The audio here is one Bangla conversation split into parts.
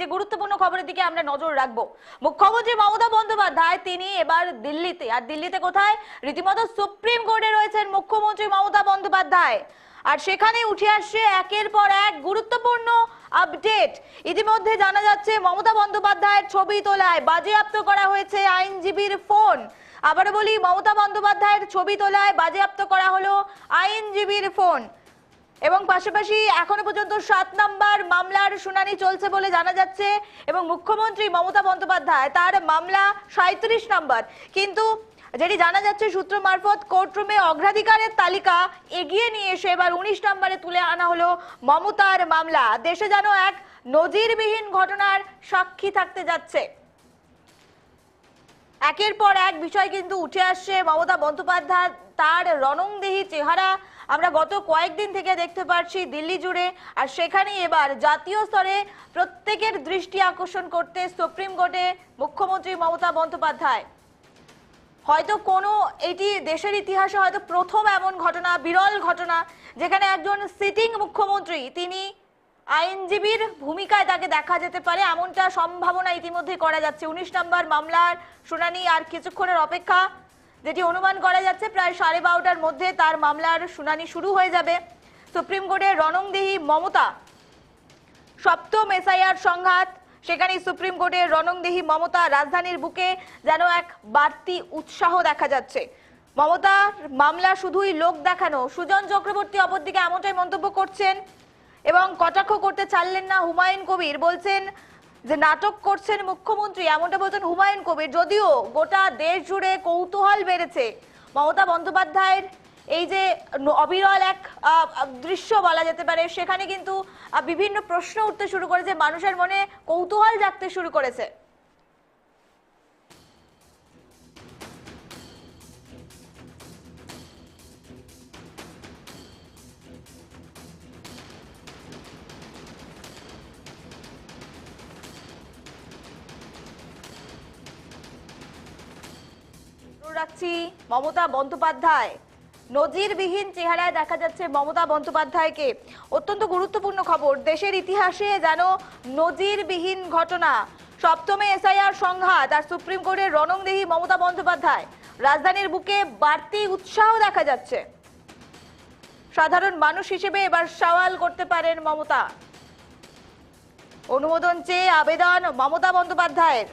যে গুরুত্বপূর্ণ খবরের দিকে আমরা নজর রাখব। মুখ্যমন্ত্রী মমতা বন্দ্যোপাধ্যায়, তিনি এবার দিল্লিতে। আর দিল্লিতে কোথায়? রীতিমতো সুপ্রিম কোর্টে রয়েছেন মুখ্যমন্ত্রী মমতা বন্দ্যোপাধ্যায়। আর সেখানে উঠে আসছে একের পর এক গুরুত্বপূর্ণ আপডেট। ইতিমধ্যে জানা যাচ্ছে, মমতা বন্দ্যোপাধ্যায়ের ছবি তোলায় বাজেয়াপ্ত করা হয়েছে আইনজীবীর ফোন। আবার বলি, মমতা বন্দ্যোপাধ্যায়ের ছবি তোলায় বাজেয়াপ্ত করা হলো আইনজীবীর ফোন। এবং পাশাপাশি এখনও পর্যন্ত সাত নাম্বার মামলার শুনানি চলছে বলে জানা যাচ্ছে এবং মুখ্যমন্ত্রী মমতা বন্দ্যোপাধ্যায়, তার মামলা সাঁত্রিশ নাম্বার। কিন্তু যেটি জানা যাচ্ছে সূত্র মারফত কোর্টরুমে অগ্রাধিকারের তালিকা এগিয়ে নিয়ে এসে এবার উনিশ নম্বরে তুলে আনা হলো মমতার মামলা। দেশে যেন এক নজিরবিহীন ঘটনার সাক্ষী থাকতে যাচ্ছে। একের পর এক বিষয় কিন্তু উঠে আসছে মমতা বন্দ্যোপাধ্যায়, তার রণংদেহী চেহারা আমরা গত কয়েকদিন থেকে দেখতে পাচ্ছি দিল্লি জুড়ে, আর সেখানেই এবার জাতীয় স্তরে প্রত্যেকের দৃষ্টি আকর্ষণ করতে সুপ্রিম কোর্টে মুখ্যমন্ত্রী মমতা বন্দ্যোপাধ্যায়। হয়তো কোনো, এটি দেশের ইতিহাসে হয়তো প্রথম এমন ঘটনা, বিরল ঘটনা, যেখানে একজন সিটিং মুখ্যমন্ত্রী, তিনি আইনজীবীর ভূমিকায় তাকে দেখা যেতে পারে, এমনটা সম্ভাবনা ইতিমধ্যে করা যাচ্ছে। উনিশ নম্বর মামলার শুনানি আর কিছুক্ষণের অপেক্ষা যেটি অনুমান করা যাচ্ছে প্রায় সাড়ে বারোটার মধ্যে তার মামলার শুনানি শুরু হয়ে যাবে। সুপ্রিম কোর্টের রণংদেহী মমতা, সপ্তম এসআইআর সংঘাত। সেখানে সুপ্রিম কোর্টের রণংদেহী মমতা রাজধানীর বুকে যেন এক বাড়তি উৎসাহ দেখা যাচ্ছে। মমতার মামলা শুধুই লোক দেখানো, সুজন চক্রবর্তী অপরদিকে এমনটাই মন্তব্য করছেন এবং কটাক্ষ করতে চাইলেন না হুমায়ুন কবির। বলছেন যে নাটক করছেন মুখ্যমন্ত্রী, এমনটা বলছেন হুমায়ুন কবির। যদিও গোটা দেশ জুড়ে কৌতূহল বেড়েছে মমতা বন্দ্যোপাধ্যায়ের এই যে অবিরল এক দৃশ্য বলা যেতে পারে, সেখানে কিন্তু বিভিন্ন প্রশ্ন উঠতে শুরু করেছে, মানুষের মনে কৌতূহল জাগতে শুরু করেছে। রাখছি মমতা বন্দ্যোপাধ্যায়। নজিরবিহীন চেহারায় দেখা যাচ্ছে মমতা বন্দ্যোপাধ্যায়কে। অত্যন্ত গুরুত্বপূর্ণ খবর, দেশের ইতিহাসে যেন নজিরবিহীন ঘটনা। সপ্তমে এসআইআর সংঘাত আর সুপ্রিম কোর্টের রণংদেহী মমতা বন্দ্যোপাধ্যায়। রাজধানীর বুকে বাড়তি উৎসাহ দেখা যাচ্ছে। সাধারণ মানুষ হিসেবে এবার সওয়াল করতে পারেন মমতা। অনুমোদন চেয়ে আবেদন মমতা বন্দ্যোপাধ্যায়ের।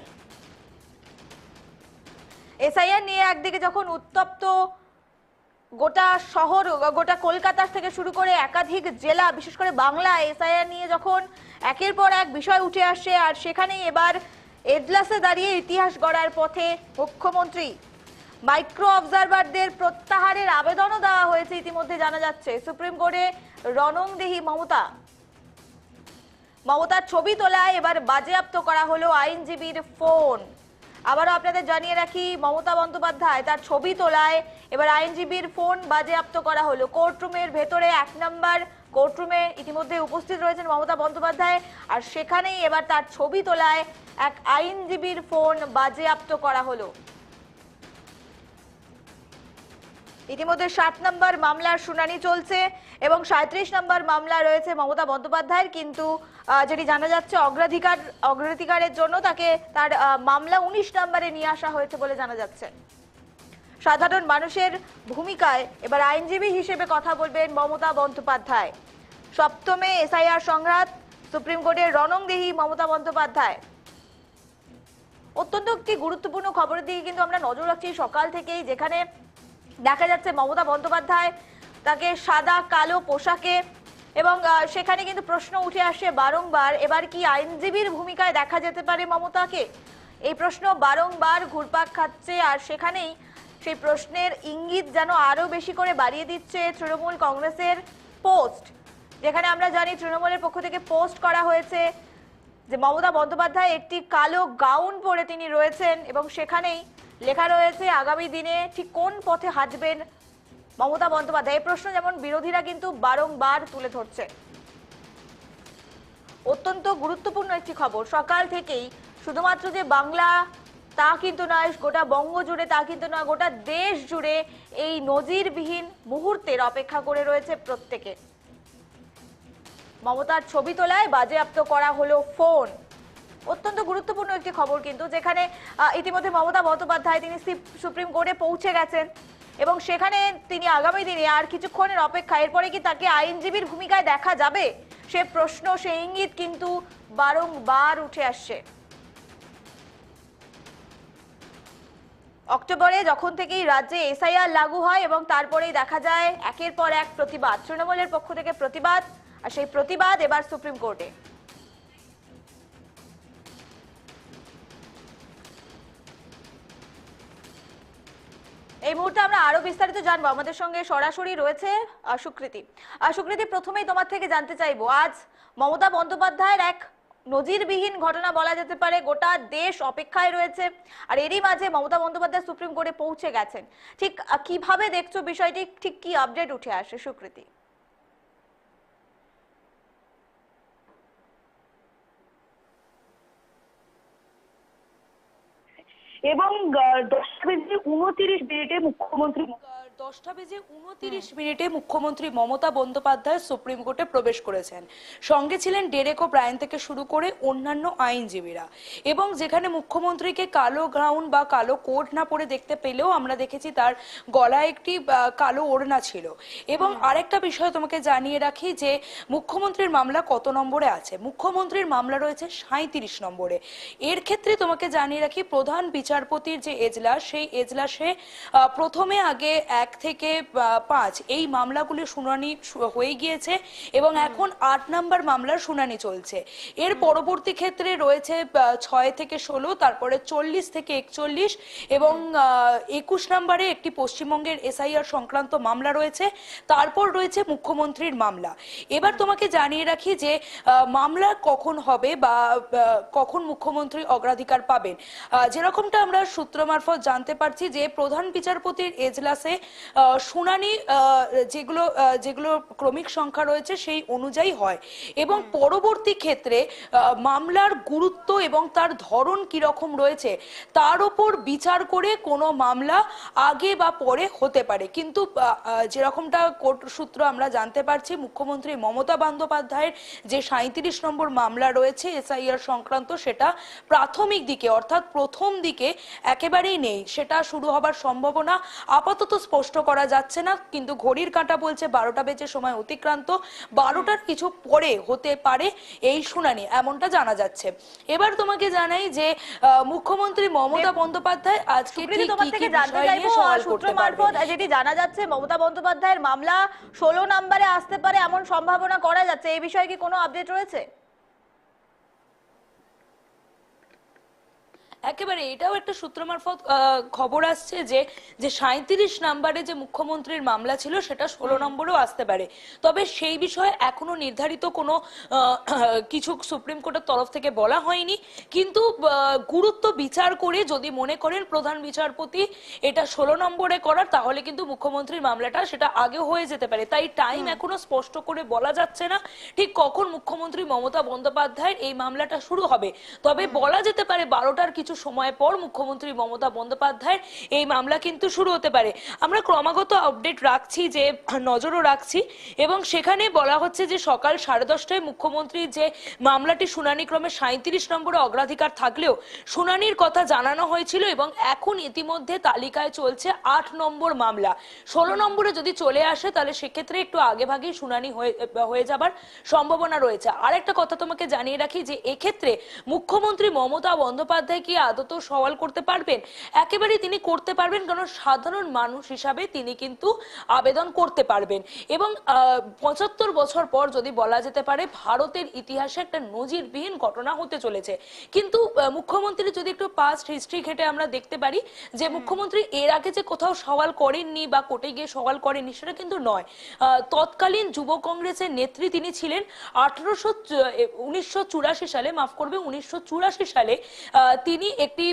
এসআইআর নিয়ে একদিকে যখন উত্তপ্ত গোটা শহর, গোটা কলকাতা থেকে শুরু করে একাধিক জেলা, বিশেষ করে বাংলা এসআইআর নিয়ে যখন একের পর এক বিষয় উঠে আসে, আর সেখানেই এবার এজলাসে দাঁড়িয়ে ইতিহাস গড়ার পথে মুখ্যমন্ত্রী। মাইক্রো অবজারভারদের প্রত্যাহারের আবেদনও দেওয়া হয়েছে ইতিমধ্যে, জানা যাচ্ছে। সুপ্রিম কোর্টে রণংদেহী মমতা। মমতার ছবি তোলায় এবার বাজেয়াপ্ত করা হলো আইনজীবীর ফোন। আবারও আপনাদের জানিয়ে রাখি, মমতা বন্দ্যোপাধ্যায় তার ছবি তোলায় এবার আইনজীবীর ফোন বাজেয়াপ্ত করা হলো। কোর্টরুমের ভেতরে এক নম্বর কোর্টরুমে ইতিমধ্যে উপস্থিত রয়েছেন মমতা বন্দ্যোপাধ্যায়। আর সেখানেই এবার তার ছবি তোলায় এক আইনজীবীর ফোন বাজেয়াপ্ত করা হলো। ইতিমধ্যে সাত নম্বর মামলার শুনানি চলছে এবং সাঁত্রিশ নম্বর মামলা রয়েছে মমতা বন্দ্যোপাধ্যায়ের, কিন্তু যেটি জানা যাচ্ছে অগ্রাধিকার, অগ্রাধিকারের জন্য তাকে তার মামলা উনিশ নম্বরে নিয়ে আসা হয়েছে বলে জানা যাচ্ছে। সাধারণ মানুষের ভূমিকায় এবার আইনজীবী হিসেবে কথা বলবেন মমতা বন্দ্যোপাধ্যায়। সপ্তমে এসআইআর সংঘাত, সুপ্রিম কোর্টের রণংদেহী মমতা বন্দ্যোপাধ্যায়। অত্যন্ত একটি গুরুত্বপূর্ণ খবরের দিকে কিন্তু আমরা নজর রাখছি সকাল থেকেই, যেখানে দেখা যাচ্ছে মমতা বন্দ্যোপাধ্যায় তাকে সাদা, কালো পোশাকে এবং সেখানে কিন্তু প্রশ্ন উঠে আসে বারংবার, এবার কি আইনজীবীর ভূমিকায় দেখা যেতে পারে মমতাকে? এই প্রশ্ন বারংবার ঘুরপাক খাচ্ছে আর সেখানেই সেই প্রশ্নের ইঙ্গিত যেন আরও বেশি করে বাড়িয়ে দিচ্ছে তৃণমূল কংগ্রেসের পোস্ট, যেখানে আমরা জানি তৃণমূলের পক্ষ থেকে পোস্ট করা হয়েছে যে মমতা বন্দ্যোপাধ্যায় একটি কালো গাউন পরে তিনি রয়েছেন এবং সেখানেই লেখা রয়েছে, আগামী দিনে ঠিক কোন পথে হাঁটবেন মমতা বন্দ্যোপাধ্যায়? এই প্রশ্ন যেমন বিরোধীরা কিন্তু বারংবার তুলে ধরছে। অত্যন্ত গুরুত্বপূর্ণ একটি খবর, সকাল থেকেই শুধুমাত্র যে বাংলা তা কিন্তু নয়, গোটা বঙ্গ জুড়ে তা কিন্তু নয়, গোটা দেশ জুড়ে এই নজিরবিহীন মুহূর্তের অপেক্ষা করে রয়েছে প্রত্যেকে। মমতার ছবি তোলায় বাজেয়াপ্ত করা হলো ফোন। অত্যন্ত গুরুত্বপূর্ণ একটি খবর কিন্তু, যেখানে ইতিমধ্যে মমতা বন্দ্যোপাধ্যায় তিনি সুপ্রিম কোর্টে পৌঁছে গেছেন এবং সেখানে তিনি আগামী দিনে আর কিছুক্ষণের অপেক্ষা এরপরে কি তাকে আইনজীবীর ভূমিকায় দেখা যাবে? সে প্রশ্ন, সে ইঙ্গিত কিন্তু বারংবার উঠে আসছে। অক্টোবরে যখন থেকেই রাজ্যে এসআইআর লাগু হয় এবং তারপরেই দেখা যায় একের পর এক প্রতিবাদ, তৃণমূলের পক্ষ থেকে প্রতিবাদ, আর সেই প্রতিবাদ এবার সুপ্রিম কোর্টে। এই মুহূর্তে আমরা আরও বিস্তারিত জানব। আমাদের সঙ্গে সরাসরি রয়েছে সুকৃতি। সুকৃতি, প্রথমেই তোমার থেকে জানতে চাইব, আজ মমতা বন্দ্যোপাধ্যায়ের এক নজিরবিহীন ঘটনা বলা যেতে পারে, গোটা দেশ অপেক্ষায় রয়েছে, আর এরই মাঝে মমতা বন্দ্যোপাধ্যায় সুপ্রিম কোর্টে পৌঁছে গেছেন। ঠিক কীভাবে দেখছ বিষয়টি? ঠিক কি আপডেট উঠে আসে, সুকৃতি? এবং দশটা বেজে উনতিরিশ মিনিটে মুখ্যমন্ত্রী দশটা বেজে উনতিরিশ মিনিটে মুখ্যমন্ত্রী মমতা বন্দ্যোপাধ্যায় সুপ্রিম কোর্টে প্রবেশ করেছেন। সঙ্গে ছিলেন ডেরেক ব্রায়ন থেকে শুরু করে অন্যান্য আইনজীবীরা। এবং যেখানে মুখ্যমন্ত্রীকে কালো গ্রাউন্ড বা কালো কোট না পরে দেখতে পেলেও আমরা দেখেছি তার গলায় একটি কালো ওড়না ছিল। এবং আরেকটা বিষয় তোমাকে জানিয়ে রাখি যে মুখ্যমন্ত্রীর মামলা কত নম্বরে আছে? মুখ্যমন্ত্রীর মামলা রয়েছে সাঁত্রিশ নম্বরে। এর ক্ষেত্রে তোমাকে জানিয়ে রাখি প্রধান বিচারপতির যে এজলাস সেই এজলাসে প্রথমে আগে এক থেকে পাঁচ এই মামলাগুলি শুনানি হয়ে গিয়েছে এবং এখন আট নম্বর মামলার শুনানি চলছে। এর পরবর্তী ক্ষেত্রে রয়েছে ছয় থেকে ষোলো তারপরে চল্লিশ থেকে একচল্লিশ এবং একুশ নম্বরে একটি পশ্চিমবঙ্গের এসআইআর সংক্রান্ত মামলা রয়েছে। তারপর রয়েছে মুখ্যমন্ত্রীর মামলা। এবার তোমাকে জানিয়ে রাখি যে মামলা কখন হবে বা কখন মুখ্যমন্ত্রী অগ্রাধিকার পাবেন? আহ, আমরা সূত্র মারফত জানতে পারছি যে প্রধান বিচারপতির এজলাসে শুনানি যেগুলো যেগুলো ক্রমিক সংখ্যা রয়েছে সেই অনুযায়ী হয় এবং পরবর্তী ক্ষেত্রে মামলার গুরুত্ব এবং তার ধরন কীরকম রয়েছে তার উপর বিচার করে কোনো মামলা আগে বা পরে হতে পারে। কিন্তু যেরকমটা কোর্ট সূত্র আমরা জানতে পারছি মুখ্যমন্ত্রী মমতা বন্দ্যোপাধ্যায়ের যে সাঁত্রিশ নম্বর মামলা রয়েছে এসআইআর সংক্রান্ত সেটা প্রাথমিক দিকে অর্থাৎ প্রথম দিকে একেবারেই নেই। সেটা শুরু হবার সম্ভাবনা আপাতত স্পষ্ট করা যাচ্ছে না কিন্তু ঘড়ির কাঁটা বলছে বারোটা বেজে সময় অতিক্রান্ত। বারোটার কিছু পরে হতে পারে এই শুনানি এমনটা জানা যাচ্ছে। এবার তোমাকে জানাই যে মুখ্যমন্ত্রী মমতা বন্দ্যোপাধ্যায় আজকে সূত্র মারফত যেটি জানা যাচ্ছে মমতা বন্দ্যোপাধ্যায়ের মামলা ষোলো নম্বরে আসতে পারে এমন সম্ভাবনা করা যাচ্ছে। এই বিষয়ে কি কোনো আপডেট রয়েছে? একেবারে এটাও একটা সূত্র মারফত খবর আসছে যে যে সাঁত্রিশ নাম্বারে যে মুখ্যমন্ত্রীর মামলা ছিল সেটা ষোলো নম্বরেও আসতে পারে। তবে সেই বিষয়ে এখনও নির্ধারিত কোনো কিছু সুপ্রিম কোর্টের তরফ থেকে বলা হয়নি। কিন্তু গুরুত্ব বিচার করে যদি মনে করেন প্রধান বিচারপতি এটা ষোলো নম্বরে করার তাহলে কিন্তু মুখ্যমন্ত্রীর মামলাটা সেটা আগে হয়ে যেতে পারে। তাই টাইম এখনও স্পষ্ট করে বলা যাচ্ছে না ঠিক কখন মুখ্যমন্ত্রী মমতা বন্দ্যোপাধ্যায়ের এই মামলাটা শুরু হবে। তবে বলা যেতে পারে বারোটার কিছু সময় পর মুখ্যমন্ত্রী মমতা বন্দ্যোপাধ্যায়ের এই মামলা কিন্তু শুরু হতে পারে। আমরা ক্রমাগত আপডেট রাখছি যে, নজরও রাখছি এবং সেখানে বলা হচ্ছে যে, সকাল সাড়ে দশটায় মুখ্যমন্ত্রীর যে মামলাটি শুনানি ক্রমে সাঁত্রিশ নম্বরে অগ্রাধিকার থাকলেও শুনানির কথা জানানো হয়েছিল এবং এখন ইতিমধ্যে তালিকায় চলছে আট নম্বর মামলা। ষোলো নম্বরে যদি চলে আসে, তাহলে সেক্ষেত্রে একটু আগে ভাগেই শুনানি হয়ে যাবার সম্ভাবনা রয়েছে। আরেকটা কথা তোমাকে জানিয়ে রাখি যে, এক্ষেত্রে মুখ্যমন্ত্রী মমতা বন্দ্যোপাধ্যায় কি আদত সওয়াল করতে পারবেন। একেবারে তিনি করতে পারবেন কারণ সাধারণ মানুষ হিসাবে তিনি কিন্তু আবেদন করতে পারবেন। এবং পঁচাত্তর বছর পর যদি বলা যেতে পারে ভারতের ইতিহাসে একটা নজিরবিহীন ঘটনা হতে চলেছে। কিন্তু মুখ্যমন্ত্রী যদি একটু পাস্ট হিস্ট্রি ঘেটে আমরা দেখতে পারি যে মুখ্যমন্ত্রী এর আগে যে কোথাও সওয়াল করেননি বা কোর্টে গিয়ে সওয়াল করেননি সেটা কিন্তু নয়। তৎকালীন যুব কংগ্রেসের নেত্রী তিনি ছিলেন আঠারোশো উনিশশো চুরাশি সালে মাফ করবে উনিশশো চুরাশি সালে আহ, তিনি একটি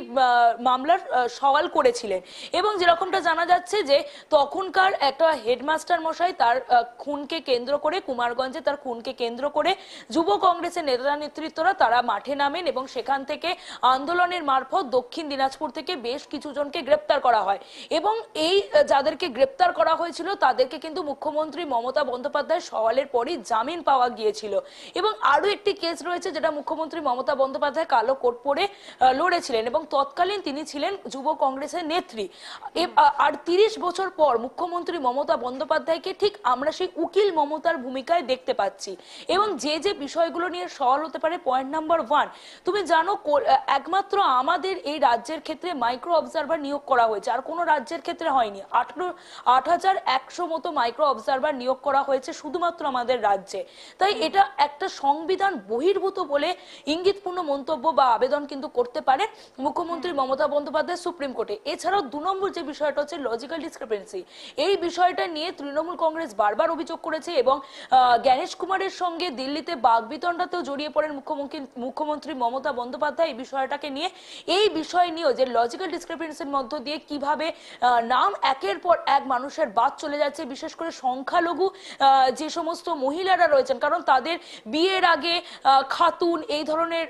মামলার সওয়াল করেছিলেন। এবং যেরকমটা জানা যাচ্ছে যে তখনকার একটা হেডমাস্টার মশাই তার খুনকে কেন্দ্র করে কুমারগঞ্জে তার খুনকে কেন্দ্র করে যুব কংগ্রেসের নেতা নেতৃত্বরা তারা মাঠে নামেন এবং সেখান থেকে আন্দোলনের মারফত দক্ষিণ দিনাজপুর থেকে বেশ কিছু জনকে গ্রেপ্তার করা হয়। এবং এই যাদেরকে গ্রেপ্তার করা হয়েছিল তাদেরকে কিন্তু মুখ্যমন্ত্রী মমতা বন্দ্যোপাধ্যায়ের সওয়ালের পরই জামিন পাওয়া গিয়েছিল। এবং আরও একটি কেস রয়েছে যেটা মুখ্যমন্ত্রী মমতা বন্দ্যোপাধ্যায় কালো কোট পরে আহ, লড়েছিলেন এবং তৎকালীন তিনি ছিলেন যুব কংগ্রেসের নেত্রী। আর তিরিশ বছর পর মুখ্যমন্ত্রী মমতা বন্দ্যোপাধ্যায়কে ঠিক আমরা সেই উকিল মমতার ভূমিকায় দেখতে পাচ্ছি। এবং যে যে বিষয়গুলো নিয়ে সওয়াল হতে পারে পয়েন্ট নাম্বার ওয়ান তুমি জানো একমাত্র আমাদের এই রাজ্যের ক্ষেত্রে মাইক্রো অবজারভার নিয়োগ করা হয়েছে। আর কোনো রাজ্যের ক্ষেত্রে হয়নি। আঠারো, আট হাজার একশো মতো মাইক্রো অবজারভার নিয়োগ করা হয়েছে শুধুমাত্র আমাদের রাজ্যে। তাই এটা একটা সংবিধান বহির্ভূত বলে ইঙ্গিতপূর্ণ মন্তব্য বা আবেদন কিন্তু করতে পারে। মুখ্যমন্ত্রী মমতা বন্দ্যোপাধ্যায় সুপ্রিম কোর্টে। এছাড়াও দু নম্বর যে বিষয়টা হচ্ছে লজিক্যাল ডিসক্রিপেন্সি এই বিষয়টা নিয়ে তৃণমূল কংগ্রেস বারবার অভিযোগ করেছে এবং জ্ঞানেশ কুমারের সঙ্গে দিল্লিতে বাগবিতণ্ডাতেও জড়িয়ে পড়েন মুখ্যমন্ত্রী মুখ্যমন্ত্রী মমতা বন্দ্যোপাধ্যায় এই বিষয়টাকে নিয়ে। এই বিষয় নিয়েও যে লজিক্যাল ডিসক্রিপেন্সির মধ্য দিয়ে কীভাবে নাম একের পর এক মানুষের বাদ চলে যাচ্ছে, বিশেষ করে সংখ্যালঘু যে সমস্ত মহিলারা রয়েছেন, কারণ তাদের বিয়ের আগে খাতুন এই ধরনের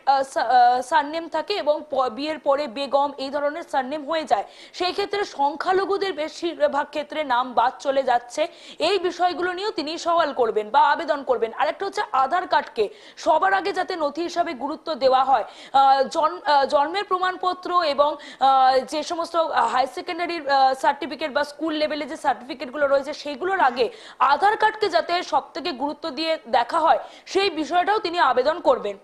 সারনেম থাকে এবং বিয়ের পরে বেগম এই ধরনের সারনেম হয়ে যায়। সেই ক্ষেত্রে সংখ্যালঘুদের বেশিরভাগ ক্ষেত্রে নাম বাদ চলে যাচ্ছে। এই বিষয়গুলো নিয়েও তিনি সওয়াল করবেন বা আবেদন করবেন। আরেকটা হচ্ছে আধার কার্ডকে সবার আগে যাতে নথি হিসাবে গুরুত্ব দেওয়া হয়। জন্মের প্রমাণপত্র এবং যে সমস্ত হাই সেকেন্ডারি সার্টিফিকেট বা স্কুল লেভেলে যে সার্টিফিকেটগুলো রয়েছে, সেগুলোর আগে আধার কার্ডকে যাতে সব থেকে গুরুত্ব দিয়ে দেখা হয়, সেই বিষয়টাও তিনি আবেদন করবেন।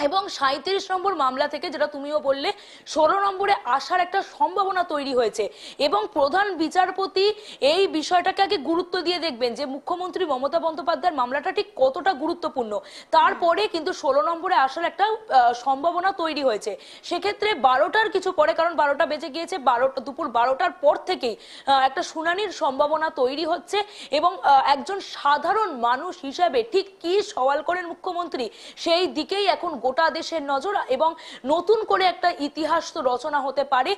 এবং সাঁত্রিশ নম্বর মামলা থেকে যেটা তুমিও বললে, ষোলো নম্বরে আসার একটা সম্ভাবনা তৈরি হয়েছে। এবং প্রধান বিচারপতি এই বিষয়টাকে আগে গুরুত্ব দিয়ে দেখবেন যে মুখ্যমন্ত্রী মমতা বন্দ্যোপাধ্যায়ের মামলাটা ঠিক কতটা গুরুত্বপূর্ণ। তারপরে কিন্তু ষোলো নম্বরে আসার একটা সম্ভাবনা তৈরি হয়েছে। সেক্ষেত্রে বারোটার কিছু পরে, কারণ বারোটা বেজে গিয়েছে বারোটা দুপুর বারোটার পর থেকেই একটা শুনানির সম্ভাবনা তৈরি হচ্ছে এবং একজন সাধারণ মানুষ হিসাবে ঠিক কি সওয়াল করেন মুখ্যমন্ত্রী, সেই দিকেই এখন গোটা দেশের নজর এবং নতুন করে একটা ইতিহাস তো রচনা হতে পারে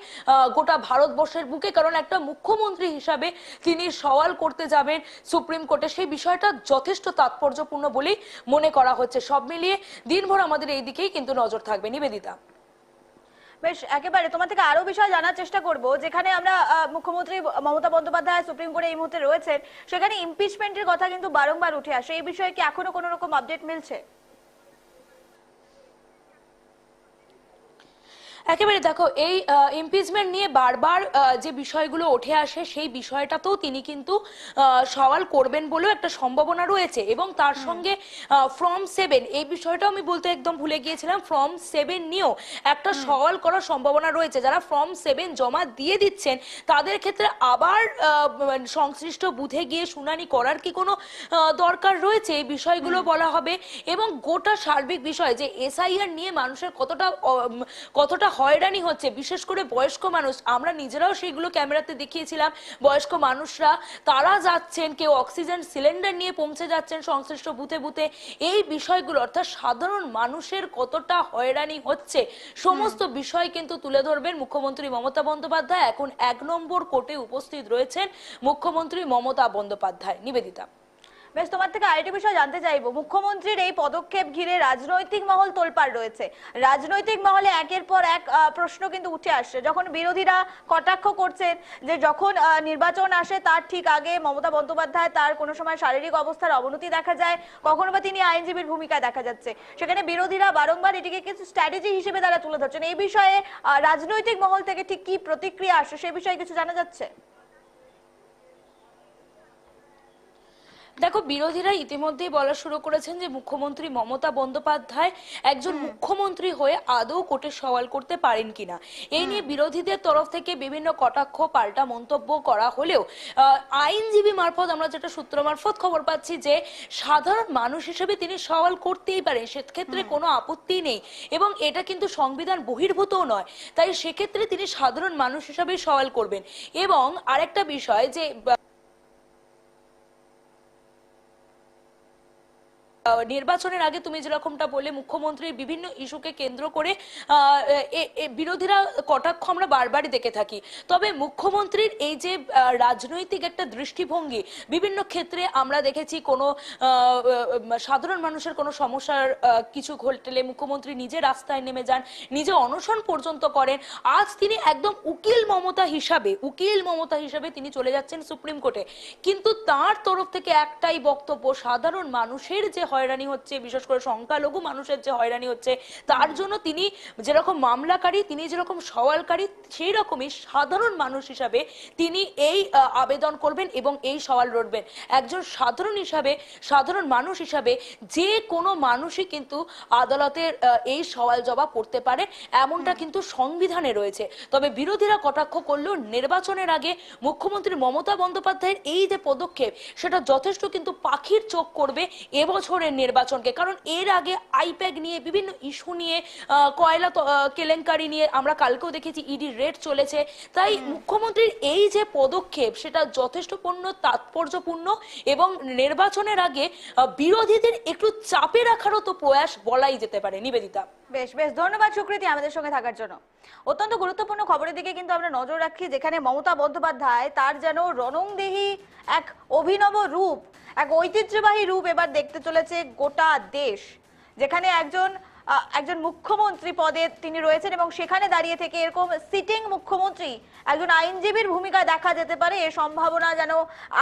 গোটা ভারতবর্ষের বুকে। কারণ একটা মুখ্যমন্ত্রী হিসাবে তিনি সওয়াল করতে যাবেন সুপ্রিম কোর্টে। সেই বিষয়টা যথেষ্ট তাৎপর্যপূর্ণ বলেই মনে করা হচ্ছে। সব মিলিয়ে দিনভর আমাদের এই দিকেই কিন্তু নজর থাকবে। নিবেদিতা। বেশ, একেবারে তোমার থেকে আরও বিষয় জানার চেষ্টা করব, যেখানে আমরা মুখ্যমন্ত্রী মমতা বন্দ্যোপাধ্যায় সুপ্রিম কোর্টে এই মুহূর্তে রয়েছেন। সেখানে ইমপিচমেন্টের কথা কিন্তু বারংবার উঠে আসে। এই বিষয়ে কি এখনও কোনো রকম আপডেট মিলছে? একেবারে দেখো এই ইমপিচমেন্ট নিয়ে বারবার যে বিষয়গুলো উঠে আসে সেই বিষয়টাতেও তিনি কিন্তু সওয়াল করবেন বলেও একটা সম্ভাবনা রয়েছে। এবং তার সঙ্গে ফর্ম সেভেন এই বিষয়টাও আমি বলতে একদম ভুলে গিয়েছিলাম ফর্ম সেভেন নিয়েও একটা সওয়াল করার সম্ভাবনা রয়েছে। যারা ফর্ম সেভেন জমা দিয়ে দিচ্ছেন তাদের ক্ষেত্রে আবার মানে সংশ্লিষ্ট বুথে গিয়ে শুনানি করার কি কোনো দরকার রয়েছে? এই বিষয়গুলো বলা হবে। এবং গোটা সার্বিক বিষয় যে এসআইআর নিয়ে মানুষের কতটা কতটা হয়রানি হচ্ছে বিশেষ করে বয়স্ক মানুষ। আমরা নিজেরাও সেইগুলো ক্যামেরাতে দেখিয়েছিলাম। বয়স্ক মানুষরা তারা যাচ্ছেন কেউ অক্সিজেন সিলিন্ডার নিয়ে পৌঁছে যাচ্ছেন সংশ্লিষ্ট বুথে বুথে। এই বিষয়গুলো অর্থাৎ সাধারণ মানুষের কতটা হয়রানি হচ্ছে সমস্ত বিষয় কিন্তু তুলে ধরবেন মুখ্যমন্ত্রী মমতা বন্দ্যোপাধ্যায়। এখন এক নম্বর কোর্টে উপস্থিত রয়েছেন মুখ্যমন্ত্রী মমতা বন্দ্যোপাধ্যায়। নিবেদিতা। বেশ, তোমার থেকে আরেকটি বিষয় জানতে চাইব। মুখ্যমন্ত্রীর এই পদক্ষেপ ঘিরে রাজনৈতিক মহল তোলপাড় রয়েছে। রাজনৈতিক মহলে একের পর এক প্রশ্ন কিন্তু উঠে আসছে। যখন বিরোধীরা কটাক্ষ করছেন যে যখন নির্বাচন আসে, তার ঠিক আগে মমতা বন্দ্যোপাধ্যায় তার কোনো সময় শারীরিক অবস্থার অবনতি দেখা যায়, কখনো বা তিনি আইনজীবীর ভূমিকায় দেখা যাচ্ছে। সেখানে বিরোধীরা বারংবার এটিকে কিছু স্ট্র্যাটেজি হিসেবে তারা তুলে ধরছেন। এই বিষয়ে রাজনৈতিক মহল থেকে ঠিক কি প্রতিক্রিয়া আসে, সে বিষয়ে কিছু জানা যাচ্ছে? দেখো বিরোধীরা ইতিমধ্যেই বলা শুরু করেছেন যে মুখ্যমন্ত্রী মমতা বন্দ্যোপাধ্যায় একজন মুখ্যমন্ত্রী হয়ে আদৌ কোর্টে সওয়াল করতে পারেন কিনা। এই নিয়ে বিরোধীদের তরফ থেকে বিভিন্ন কটাক্ষ পাল্টা মন্তব্য করা হলেও আইনজীবী মারফত আমরা যেটা সূত্র মারফত খবর পাচ্ছি যে সাধারণ মানুষ হিসেবে তিনি সওয়াল করতেই পারেন সেক্ষেত্রে কোনো আপত্তি নেই এবং এটা কিন্তু সংবিধান বহির্ভূতও নয় তাই সেক্ষেত্রে তিনি সাধারণ মানুষ হিসাবে সওয়াল করবেন। এবং আরেকটা বিষয় যে নির্বাচনের আগে তুমি যেরকমটা বলে মুখ্যমন্ত্রীর বিভিন্ন ইস্যুকে কেন্দ্র করে বিরোধীরা কটাক্ষ আমরা বারবারই দেখে থাকি। তবে মুখ্যমন্ত্রীর এই যে রাজনৈতিক একটা দৃষ্টিভঙ্গি, বিভিন্ন ক্ষেত্রে আমরা দেখেছি কোনো সাধারণ মানুষের কোনো সমস্যার কিছু ঘটলে মুখ্যমন্ত্রী নিজে রাস্তায় নেমে যান, নিজে অনশন পর্যন্ত করেন। আজ তিনি একদম উকিল মমতা হিসাবে, উকিল মমতা হিসাবে তিনি চলে যাচ্ছেন সুপ্রিম কোর্টে। কিন্তু তার তরফ থেকে একটাই বক্তব্য, সাধারণ মানুষের যে হয়রানি হচ্ছে বিশেষ করে সংখ্যালঘু মানুষের যে হয়রানি হচ্ছে তার জন্য তিনি যেরকম মামলাকারী তিনি যেরকম সওয়ালকারী সেই রকমই সাধারণ মানুষ হিসাবে তিনি এই আবেদন করবেন এবং এই সওয়াল লড়বেন একজন সাধারণ হিসাবে সাধারণ মানুষ হিসাবে যে কোনো মানুষই কিন্তু আদালতের এই সওয়াল জবাব করতে পারে এমনটা কিন্তু সংবিধানে রয়েছে। তবে বিরোধীরা কটাক্ষ করলেও নির্বাচনের আগে মুখ্যমন্ত্রী মমতা বন্দ্যোপাধ্যায়ের এই যে পদক্ষেপ সেটা যথেষ্ট কিন্তু পাখির চোখ করবে এবছরের নির্বাচনকে। কারণ এর আগে আইপ্যাক নিয়ে বিভিন্ন ইস্যু নিয়ে কয়লা কেলেঙ্কারি নিয়ে আমরা কালকেও দেখেছি ইডি রেড চলেছে। তাই মুখ্যমন্ত্রীর এই যে পদক্ষেপ সেটা যথেষ্টপূর্ণ তাৎপর্যপূর্ণ এবং নির্বাচনের আগে বিরোধীদের একটু চাপে রাখারও তো প্রয়াস বলাই যেতে পারে। নিবেদিতা। বেশ বেশ, ধন্যবাদ সুকৃতি আমাদের সঙ্গে থাকার জন্য। অত্যন্ত গুরুত্বপূর্ণ খবরের দিকে কিন্তু আমরা নজর রাখি, যেখানে মমতা বন্দ্যোপাধ্যায় তার যেন রণংদেহী এক অভিনব রূপ, এক ঐতিহ্যবাহী রূপ এবার দেখতে চলেছে গোটা দেশ। যেখানে একজন একজন মুখ্যমন্ত্রী পদে তিনি রয়েছেন এবং সেখানে দাঁড়িয়ে থেকে এরকম সিটিং মুখ্যমন্ত্রী একজন আইনজীবীর ভূমিকা দেখা যেতে পারে। এ সম্ভাবনা যেন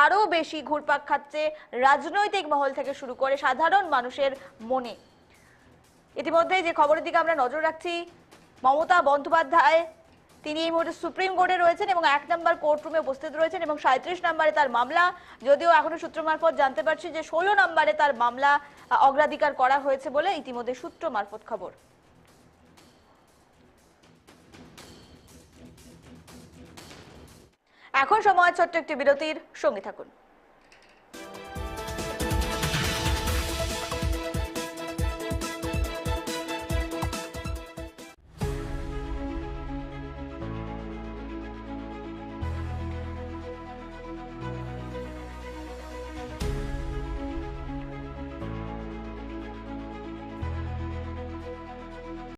আরও বেশি ঘুরপাক খাচ্ছে রাজনৈতিক মহল থেকে শুরু করে সাধারণ মানুষের মনে। ইতিমধ্যে যে খবরের দিকে আমরা নজর রাখছি, মমতা বন্দ্যোপাধ্যায়, তিনি এই মুহূর্তে সুপ্রিম কোর্টে রয়েছেন এবং এক নম্বর কোর্টরুমে উপস্থিত রয়েছেন এবং সাঁত্রিশ নম্বরে তার মামলা। যদিও এখনও সূত্র মারফত জানতে পারছি যে ষোলো নম্বরে তার মামলা অগ্রাধিকার করা হয়েছে বলে ইতিমধ্যে সূত্র মারফত খবর। এখন সময় ছোট্ট একটি বিরতির, সঙ্গে থাকুন।